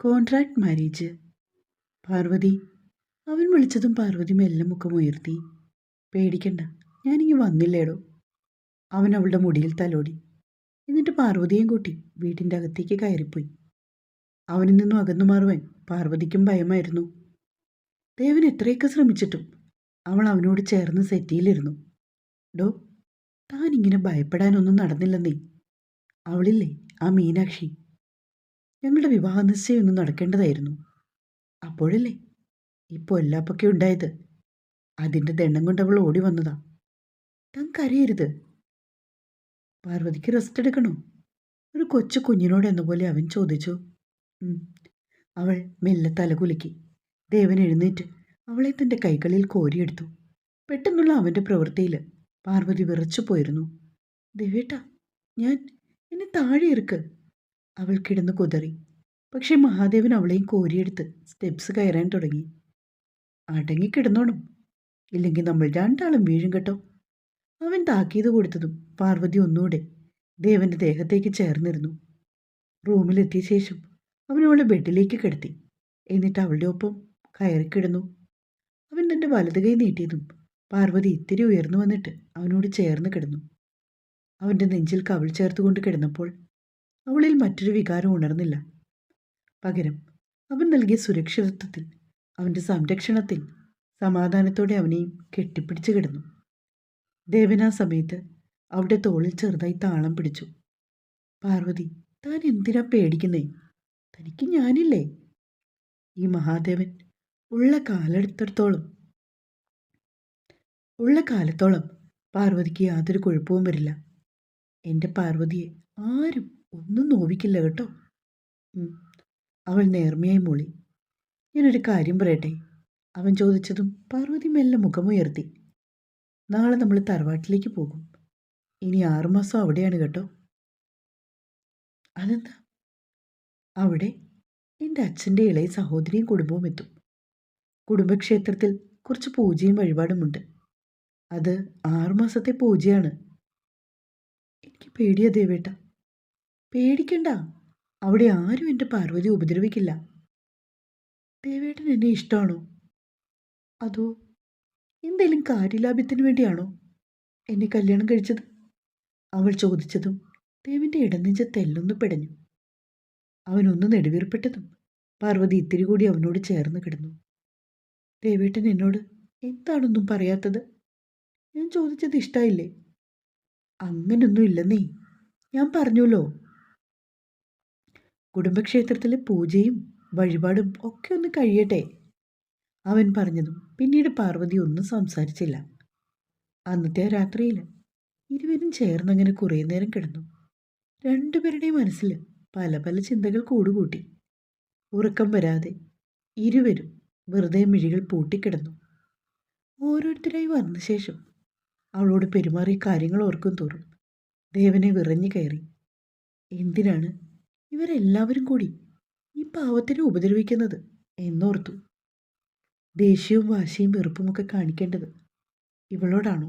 Contract marriage Parvathi അവൻ വിളിച്ചതും പാർവതി മെല്ലെ മുഖമുയർത്തി പേടിക്കണ്ട ഞാനിങ്ങി വന്നില്ലേടോ. അവൻ അവളുടെ മുടിയിൽ തലോടി. എന്നിട്ട് പാർവതിയും കൂട്ടി വീട്ടിന്റെ അകത്തേക്ക് കയറിപ്പോയി. അവനിൽ നിന്നും അകന്നു മാറുവാൻ പാർവതിക്കും ഭയമായിരുന്നു. ദേവൻ എത്രയൊക്കെ ശ്രമിച്ചിട്ടും അവൾ അവനോട് ചേർന്ന് സെറ്റിയിലിരുന്നു. ഡോ താനിങ്ങനെ ഭയപ്പെടാനൊന്നും നടന്നില്ലെന്നേ. അവളില്ലേ ആ മീനാക്ഷി? ഞങ്ങളുടെ വിവാഹ നിശ്ചയം ഒന്നും നടക്കേണ്ടതായിരുന്നു. അപ്പോഴല്ലേ? ഇപ്പോൾ എല്ലാപ്പൊക്കെ ഉണ്ടായത്. അതിന്റെ ദണ്ണം കൊണ്ട് അവൾ ഓടി വന്നതാ. താൻ പാർവതിക്ക് റെസ്റ്റ് എടുക്കണോ? ഒരു കൊച്ചു കുഞ്ഞിനോട് എന്ന പോലെ അവൻ ചോദിച്ചു. അവൾ മെല്ലെ തലകുലുക്കി ദേവൻ എഴുന്നേറ്റ് അവളെ തന്റെ കൈകളിൽ കോരിയെടുത്തു. പെട്ടെന്നുള്ള അവന്റെ പ്രവൃത്തിയിൽ പാർവതി വിറച്ചു പോയിരുന്നു ദേവേട്ട ഞാൻ എന്നെ താഴെ ഇറുക്ക്. അവൾ കിടന്ന് കുതറി. പക്ഷേ മഹാദേവൻ അവളെയും കോരിയെടുത്ത് സ്റ്റെപ്സ് കയറാൻ തുടങ്ങി. അടങ്ങിക്കിടന്നോണം ഇല്ലെങ്കിൽ നമ്മൾ രണ്ടാളും വീഴും കേട്ടോ. അവൻ താക്കീത് കൊടുത്തതും പാർവതി ഒന്നുകൂടെ ദേവന്റെ ദേഹത്തേക്ക് ചേർന്നിരുന്നു. റൂമിലെത്തിയ ശേഷം അവൻ അവളെ ബെഡിലേക്ക് കിടത്തി. എന്നിട്ട് അവളുടെ ഒപ്പം കയറിക്കിടന്നു അവൻ തന്റെ വലത് കൈ നീട്ടിയതും പാർവതി ഇത്തിരി ഉയർന്നു വന്നിട്ട് അവനോട് ചേർന്ന് കിടന്നു. അവന്റെ നെഞ്ചിൽ കവിൾ ചേർത്തുകൊണ്ട് കിടന്നപ്പോൾ അവളിൽ മറ്റൊരു വികാരം ഉണർന്നില്ല. പകരം അവൻ നൽകിയ സുരക്ഷിതത്വത്തിൽ അവന്റെ സംരക്ഷണത്തിൽ സമാധാനത്തോടെ അവനെയും കെട്ടിപ്പിടിച്ചു കിടന്നു. ദേവൻ സമയത്ത് അവിടെ തോളിൽ ചെറുതായി താളം പിടിച്ചു. പാർവതി താൻ എന്തിനാ പേടിക്കുന്നേ? തനിക്ക് ഞാനില്ലേ? ഈ മഹാദേവൻ ഉള്ള കാലെടുത്തിടത്തോളം ഉള്ള കാലത്തോളം പാർവതിക്ക് യാതൊരു കുഴപ്പവും വരില്ല. എന്റെ പാർവതിയെ ആരും ഒന്നും നോവിക്കില്ല കേട്ടോ. അവൾ നേർമയായി മൂളി. ഞാനൊരു കാര്യം പറയട്ടെ? അവൻ ചോദിച്ചതും പാർവതി മെല്ലെ മുഖമുയർത്തി. നാളെ നമ്മൾ തറവാട്ടിലേക്ക് പോകും. ഇനി ആറുമാസം അവിടെയാണ് കേട്ടോ. അതെന്താ? അവിടെ എന്റെ അച്ഛന്റെ ഇളയ സഹോദരിയും കുടുംബവും എത്തും. കുടുംബക്ഷേത്രത്തിൽ കുറച്ച് പൂജയും വഴിപാടുമുണ്ട്. അത് ആറുമാസത്തെ പൂജയാണ്. എനിക്ക് പേടിയാ ദേവേട്ട. പേടിക്കണ്ട. അവിടെ ആരും എന്റെ പാർവതി ഉപദ്രവിക്കില്ല. ദേവേട്ടൻ എന്നെ ഇഷ്ടമാണോ അതോ എന്തെങ്കിലും കാര്യലാഭ്യത്തിന് വേണ്ടിയാണോ എന്നെ കല്യാണം കഴിച്ചത്? അവൾ ചോദിച്ചതും ദേവിന്റെ ഇടനെഞ്ച തെല്ലൊന്ന് പിടഞ്ഞു. അവനൊന്ന് നെടുവീർപ്പെട്ടതും പാർവതി ഇത്തിരി കൂടി അവനോട് ചേർന്ന് കിടന്നു. ദേവേട്ടൻ എന്നോട് എന്താണൊന്നും പറയാത്തത്? ഞാൻ ചോദിച്ചത് ഇഷ്ടായില്ലേ? അങ്ങനൊന്നും ഇല്ലെന്നേ. ഞാൻ പറഞ്ഞല്ലോ കുടുംബക്ഷേത്രത്തിലെ പൂജയും വഴിപാടും ഒക്കെ ഒന്ന് കഴിയട്ടെ? അവൻ പറഞ്ഞതും പിന്നീട് പാർവതി ഒന്നും സംസാരിച്ചില്ല. അന്നത്തെ രാത്രിയിൽ ഇരുവരും ചേർന്നങ്ങനെ കുറേ നേരം കിടന്നു. രണ്ടുപേരുടെയും മനസ്സിൽ പല പല ചിന്തകൾ കൂടുകൂട്ടി. ഉറക്കം വരാതെ ഇരുവരും വെറുതെ മിഴികൾ പൂട്ടിക്കിടന്നു. ഓരോരുത്തരായി വന്ന ശേഷം അവളോട് പെരുമാറിയ കാര്യങ്ങൾ ഓർക്കും തോറും ദേവനെ വിറഞ്ഞു കയറി. എന്തിനാണ് ഇവരെല്ലാവരും കൂടി ഈ പാവത്തിനെ ഉപദ്രവിക്കുന്നത് എന്നോർത്തു. ദേഷ്യവും വാശിയും വെറുപ്പുമൊക്കെ കാണിക്കേണ്ടത് ഇവളോടാണോ?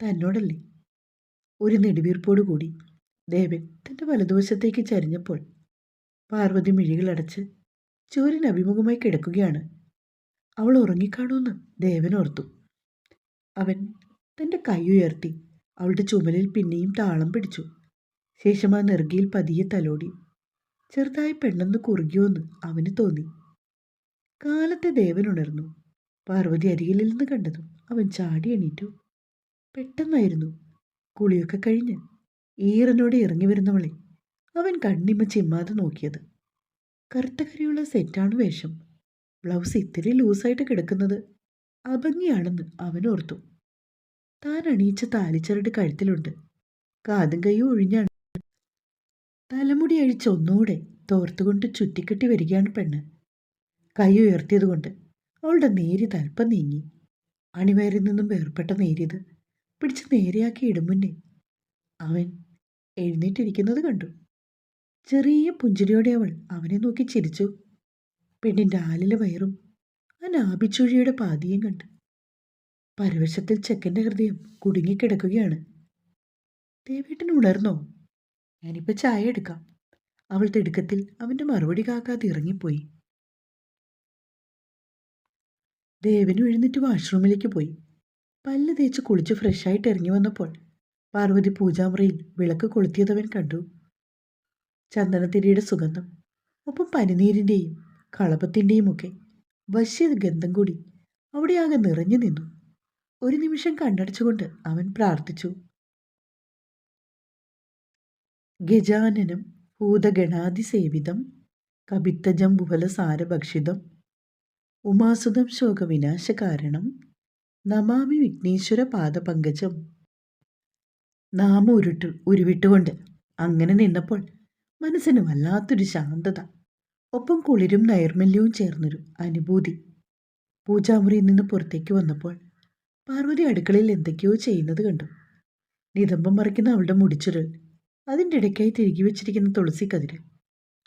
തന്നോടല്ലേ? ഒരു നെടുവീർപ്പോടു കൂടി ദേവൻ തന്റെ വലതുവശത്തേക്ക് ചരിഞ്ഞപ്പോൾ പാർവതി മിഴികളടച്ച് ചോരൻ അഭിമുഖമായി കിടക്കുകയാണ്. അവൾ ഉറങ്ങിക്കാണുമെന്ന് ദേവൻ ഓർത്തു. അവൻ തന്റെ കൈ ഉയർത്തി അവളുടെ ചുമലിൽ പിന്നെയും താളം പിടിച്ചു. ശേഷം ആ നെറുകിയിൽ പതിയെ തലോടി. ചെറുതായി പെണ്ണെന്ന് കുറുകിയോന്ന് അവന് തോന്നി. കാലത്തെ ദേവൻ ഉണർന്നു. പാർവതി അരികിലിൽ നിന്ന് കണ്ടതും അവൻ ചാടി എണീറ്റു. പെട്ടെന്നായിരുന്നു. കുളിയൊക്കെ കഴിഞ്ഞ് ഈറനോടെ ഇറങ്ങി വരുന്നവളെ അവൻ കണ്ണിമ ചിമ്മാതെ നോക്കിയത്. കറുത്ത കരിയുള്ള സെറ്റാണ് വേഷം. ബ്ലൗസ് ഇത്തിരി ലൂസായിട്ട് കിടക്കുന്നത് അഭംഗിയാണെന്ന് അവൻ ഓർത്തു. താൻ അണിയിച്ച താലിച്ചരട് കഴുത്തിലുണ്ട്. കാതും കൈയും ഒഴിഞ്ഞാണ് തലമുടി അഴിച്ച് ഒന്നുകൂടെ തോർത്തുകൊണ്ട് ചുറ്റിക്കെട്ടി വരികയാണ് പെണ്ണ്. കൈ ഉയർത്തിയതുകൊണ്ട് അവളുടെ നേരി തൽപ്പം നീങ്ങി. അണിവയറിൽ നിന്നും വേർപെട്ട നേരിയത് പിടിച്ച് നേരെയാക്കി ഇടുമുന്നേ അവൻ എഴുന്നേറ്റിരിക്കുന്നത് കണ്ടു. ചെറിയ പുഞ്ചിരിയോടെ അവൾ അവനെ നോക്കി ചിരിച്ചു. പെണ്ണിന്റെ ആലിലെ വയറും ആ നാഭിച്ചുഴിയുടെ പാതിയും കണ്ട്. പരവശത്തിൽ ചെക്കന്റെ ഹൃദയം കുടുങ്ങിക്കിടക്കുകയാണ്. ദേവേട്ടൻ ഉണർന്നോ? ഞാനിപ്പോൾ ചായ എടുക്കാം. അവൾ തിടുക്കത്തിൽ അവന്റെ മറുപടി കാക്കാതെ ഇറങ്ങിപ്പോയി. ദേവനും എഴുന്നേറ്റ് വാഷ്റൂമിലേക്ക് പോയി. പല്ല് തേച്ച് കുളിച്ച് ഫ്രഷായിട്ട് ഇറങ്ങി വന്നപ്പോൾ പാർവതി പൂജാമുറിയിൽ വിളക്ക് കൊളുത്തിയതവൻ കണ്ടു. ചന്ദനത്തിരിയുടെ സുഗന്ധം ഒപ്പം പനിനീരിന്റെയും കളപത്തിന്റെയും ഒക്കെ വശ്യ ഗന്ധം കൂടി അവിടെ ആകെ നിറഞ്ഞു നിന്നു. ഒരു നിമിഷം കണ്ണടച്ചുകൊണ്ട് അവൻ പ്രാർത്ഥിച്ചു. ഗജാനനം ഭൂതഗണാതിസേവിതം കപിത്തജം സാരഭക്ഷിതം ഉമാസുതം ശോകവിനാശകാരണം നമാമി വിഘ്നേശ്വര പാദപങ്കജം നാമ ഉരുട്ട് ഉരുവിട്ടുകൊണ്ട് അങ്ങനെ നിന്നപ്പോൾ മനസ്സിന് വല്ലാത്തൊരു ശാന്തത ഒപ്പം കുളിരും നൈർമല്യവും ചേർന്നൊരു അനുഭൂതി. പൂജാമുറിയിൽ നിന്ന് പുറത്തേക്ക് വന്നപ്പോൾ പാർവതി അടുക്കളയിൽ എന്തൊക്കെയോ ചെയ്യുന്നത് കണ്ടു. നിതംബം മറിക്കുന്ന അവളുടെ മുടിച്ചുരൽ അതിന്റെ ഇടയ്ക്കായി തിരികെ വെച്ചിരിക്കുന്ന തുളസി കതിര്.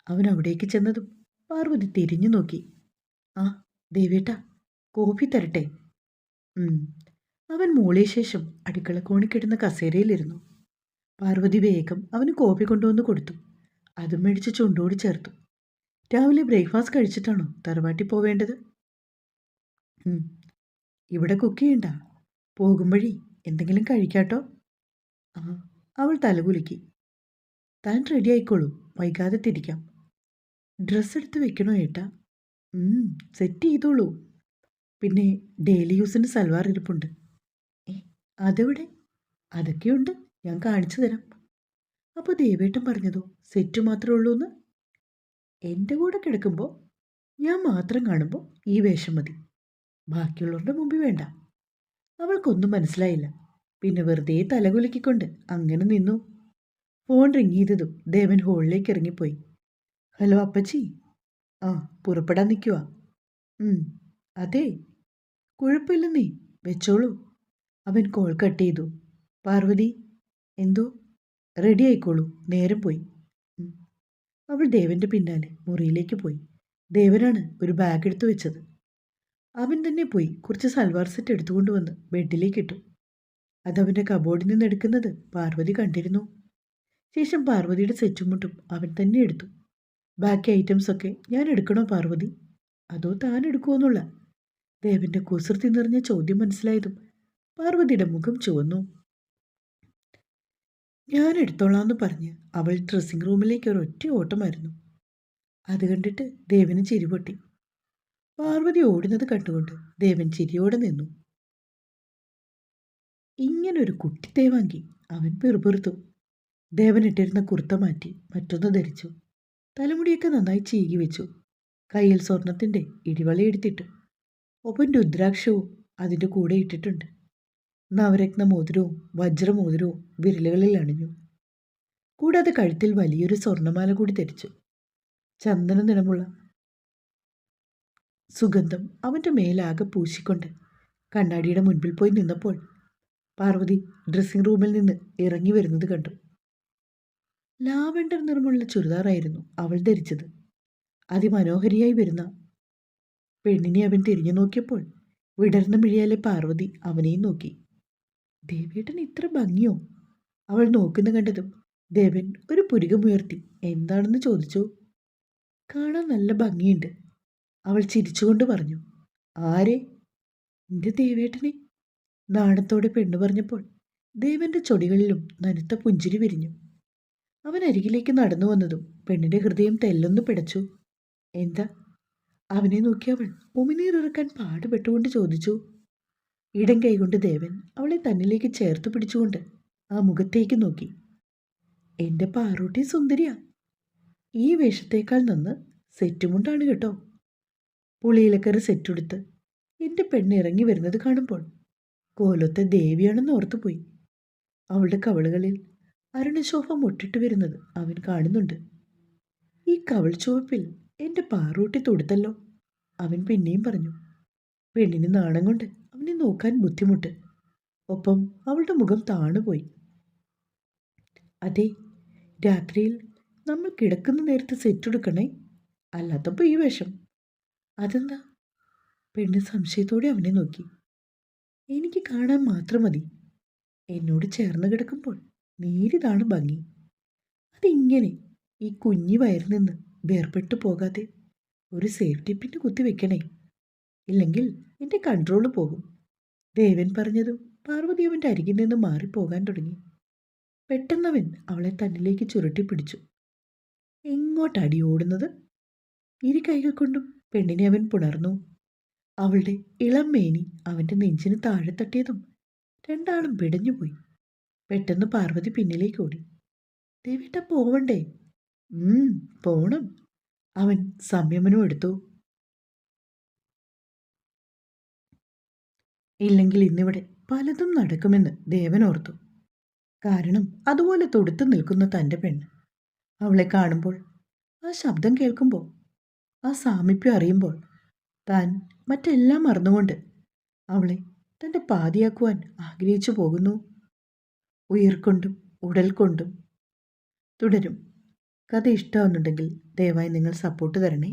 അവൻ അവിടേക്ക് ചെന്നതും പാർവതി തിരിഞ്ഞു നോക്കി. ആ ദേവേട്ട കോഫി തരട്ടെ. അവൻ മൂളിയ ശേഷം അടുക്കള കോണിക്കിടുന്ന കസേരയിലിരുന്നു. പാർവതി വേഗം അവന് കോഫി കൊണ്ടുവന്ന് കൊടുത്തു. അതും മേടിച്ച് ചുണ്ടോട് ചേർത്തു. രാവിലെ ബ്രേക്ക്ഫാസ്റ്റ് കഴിച്ചിട്ടാണോ തറവാട്ടിൽ പോവേണ്ടത്. ഇവിടെ കുക്ക് ചെയ്യണ്ട. പോകും വഴി എന്തെങ്കിലും കഴിക്കാട്ടോ. അവൾ തലകുലുക്കി. താൻ റെഡി ആയിക്കോളൂ. വൈകാതെ തിരിക്കാം. ഡ്രസ്സ് എടുത്ത് വെക്കണോ ഏട്ടാ? സെറ്റ് ചെയ്തോളൂ. പിന്നെ ഡെയിലി യൂസിന് സൽവാർ ഇരിപ്പുണ്ട്. അതെവിടെ? അതൊക്കെയുണ്ട്. ഞാൻ കാണിച്ചു തരാം. അപ്പോൾ ദേവേട്ടൻ പറഞ്ഞതോ? സെറ്റ് മാത്രമേ ഉള്ളൂ എന്ന്? എന്റെ കൂടെ കിടക്കുമ്പോൾ ഞാൻ മാത്രം കാണുമ്പോൾ ഈ വേഷം മതി. ബാക്കിയുള്ളവരുടെ മുമ്പിൽ വേണ്ട. അവൾക്കൊന്നും മനസ്സിലായില്ല. പിന്നെ വെറുതെ തലകുലുക്കിക്കൊണ്ട് അങ്ങനെ നിന്നു. ഫോൺ റിങ് ചെയ്തതും ദേവൻ ഹോളിലേക്ക് ഇറങ്ങിപ്പോയി. ഹലോ അപ്പച്ചി. ആ പുറപ്പെടാൻ നിൽക്കുക അതെ. കുഴപ്പമില്ലെന്നേ വെച്ചോളൂ. അവൻ കോൾ കട്ട് ചെയ്തു. പാർവതി എന്തോ? റെഡി ആയിക്കോളൂ നേരം പോയി. അവൾ ദേവന്റെ പിന്നാലെ മുറിയിലേക്ക് പോയി. ദേവനാണ് ഒരു ബാഗ് എടുത്തു വെച്ചത്. അവൻ തന്നെ പോയി കുറച്ച് സൽവാർ സെറ്റ് എടുത്തുകൊണ്ടുവന്ന് ബെഡിലേക്കിട്ടു. അതവന്റെ കബോർഡിൽ നിന്ന് എടുക്കുന്നത് പാർവതി കണ്ടിരുന്നു. ശേഷം പാർവതിയുടെ സെറ്റുമുട്ടും അവൻ തന്നെ എടുത്തു. ബാക്കി ഐറ്റംസ് ഒക്കെ ഞാൻ എടുക്കണോ പാർവതി? അതോ താൻ എടുക്കുമെന്നുള്ള ദേവന്റെ കുസൃതി നിറഞ്ഞ ചോദ്യം മനസ്സിലായതും പാർവതിയുടെ മുഖം ചുവന്നു. ഞാൻ എടുത്തോളാന്ന് പറഞ്ഞ് അവൾ ഡ്രസ്സിംഗ് റൂമിലേക്ക് ഒരു ഒറ്റ ഓട്ടമായിരുന്നു. അത് കണ്ടിട്ട് ദേവന് ചിരിപൊട്ടി പാർവതി ഓടുന്നത് കണ്ടുകൊണ്ട് ദേവൻ ചിരിയോടെ നിന്നു. ഇങ്ങനൊരു കുട്ടി ദേവാങ്കി അവൻ പെറുപെറുത്തു. ദേവൻ ഇട്ടിരുന്ന കുർത്ത മാറ്റി മറ്റൊന്ന് ധരിച്ചു. തലമുടിയൊക്കെ നന്നായി ചീകി വെച്ചു. കയ്യിൽ സ്വർണത്തിന്റെ ഇടിവള എടുത്തിട്ടു. ഒപ്പം രുദ്രാക്ഷവും അതിന്റെ കൂടെ ഇട്ടിട്ടുണ്ട്. നവരത്ന മോതിരവും വജ്രമോതിരവും വിരലുകളിൽ അണിഞ്ഞു. കൂടാതെ കഴുത്തിൽ വലിയൊരു സ്വർണമാല കൂടി ധരിച്ചു. ചന്ദന നിറമുള്ള സുഗന്ധം അവന്റെ മേലാകെ പൂശിക്കൊണ്ട് കണ്ണാടിയുടെ മുൻപിൽ പോയി നിന്നപ്പോൾ പാർവതി ഡ്രസ്സിംഗ് റൂമിൽ നിന്ന് ഇറങ്ങി വരുന്നത് കണ്ടു. ലാവെണ്ടർ നിറമുള്ള ചുരിദാറായിരുന്നു അവൾ ധരിച്ചത്. അതിമനോഹരിയായി വരുന്ന പെണ്ണിനെ അവൻ തിരിഞ്ഞു നോക്കിയപ്പോൾ വിടർന്ന മിഴിയാലെ പാർവതി അവനെയും നോക്കി. ദേവേട്ടൻ ഇത്ര ഭംഗിയോ? അവൾ നോക്കുന്ന കണ്ടതും ദേവൻ ഒരു പുരുകമുയർത്തി എന്താണെന്ന് ചോദിച്ചു? കാണാൻ നല്ല ഭംഗിയുണ്ട്. അവൾ ചിരിച്ചുകൊണ്ട് പറഞ്ഞു ആരെ? എന്റെ ദേവേട്ടനെ നാണത്തോടെ പെണ്ണു പറഞ്ഞപ്പോൾ ദേവന്റെ ചൊടികളിലും നനുത്ത പുഞ്ചിരി വിരിഞ്ഞു. അവൻ അരികിലേക്ക് നടന്നു വന്നതും പെണ്ണിന്റെ ഹൃദയം തെല്ലൊന്നു പിടച്ചു. എന്താ? അവനെ നോക്കി അവൾ ഉമിനീറിറക്കാൻ പാടുപെട്ടുകൊണ്ട് ചോദിച്ചു. ഇടം കൈകൊണ്ട് ദേവൻ അവളെ തന്നിലേക്ക് ചേർത്ത് പിടിച്ചുകൊണ്ട് ആ മുഖത്തേക്ക് നോക്കി. എന്റെ പാറൂട്ടി സുന്ദരിയ. ഈ വേഷത്തേക്കാൾ നിന്ന് സെറ്റുമുണ്ടാണ് കേട്ടോ. പുളിയിലക്കറി സെറ്റുടുത്ത് എന്റെ പെണ്ണ് ഇറങ്ങി വരുന്നത് കാണുമ്പോൾ കോലത്തെ ദേവിയാണെന്ന് ഓർത്തുപോയി. അവളുടെ കവളുകളിൽ അരുണശോഭ മുട്ടിട്ട് വരുന്നത് അവൻ കാണുന്നുണ്ട്. ഈ കവൾ ചുവപ്പിൽ എന്റെ പാറൂട്ടി തൊടുത്തല്ലോ. അവൻ പിന്നെയും പറഞ്ഞു പെണ്ണിന് നാണം കൊണ്ട് അവനെ നോക്കാൻ ബുദ്ധിമുട്ട്. ഒപ്പം അവളുടെ മുഖം താണുപോയി. അതെ രാത്രിയിൽ നമ്മൾ കിടക്കുന്ന നേരത്ത് സെറ്റെടുക്കണേ അല്ലാത്തപ്പോൾ ഈ വേഷം. അതെന്താ? പെണ്ണ് സംശയത്തോടെ അവനെ നോക്കി. എനിക്ക് കാണാൻ മാത്രം മതി. എന്നോട് ചേർന്ന് കിടക്കുമ്പോൾ നേരിതാണ് ഭംഗി. അതിങ്ങനെ ഈ കുഞ്ഞി വയറിൽ നിന്ന് വേർപെട്ടു പോകാതെ ഒരു സേഫ്റ്റി പിന്ന് കുത്തിവെക്കണേ ഇല്ലെങ്കിൽ എന്റെ കൺട്രോൾ പോകും. ദേവൻ പറഞ്ഞതും പാർവതി അവന്റെ അരികിൽ നിന്ന് മാറിപ്പോകാൻ തുടങ്ങി. പെട്ടെന്നവൻ അവളെ തന്നിലേക്ക് ചുരുട്ടി പിടിച്ചു. എങ്ങോട്ടടി ഓടുന്നത്? ഇരു കൈകൾ കൊണ്ടും പെണ്ണിനെ അവൻ പുണർന്നു. അവളുടെ ഇളം മേനി അവന്റെ നെഞ്ചിന് താഴെ തട്ടിയതും രണ്ടാളും പിടഞ്ഞുപോയി. പെട്ടെന്ന് പാർവതി പിന്നിലേക്ക് ഓടി. ദേവേട്ട പോവണ്ടേ? ഉം പോണം. അവൻ സംയമനം എടുത്തു. ഇല്ലെങ്കിൽ ഇന്നിവിടെ പലതും നടക്കുമെന്ന് ദേവൻ ഓർത്തു. കാരണം അതുപോലെ തൊടുത്തു നിൽക്കുന്ന തന്റെ പെണ്ണ്. അവളെ കാണുമ്പോൾ ആ ശബ്ദം കേൾക്കുമ്പോൾ ആ സാമീപ്യം അറിയുമ്പോൾ താൻ മറ്റെല്ലാം മറന്നുകൊണ്ട് അവളെ തന്റെ പാതിയാക്കുവാൻ ആഗ്രഹിച്ചു പോകുന്നു. ഉയർക്കൊണ്ടും ഉടൽ കൊണ്ടും തുടരും. കഥ ഇഷ്ടമാവുന്നുണ്ടെങ്കിൽ ദയവായി നിങ്ങൾ സപ്പോർട്ട് തരണേ.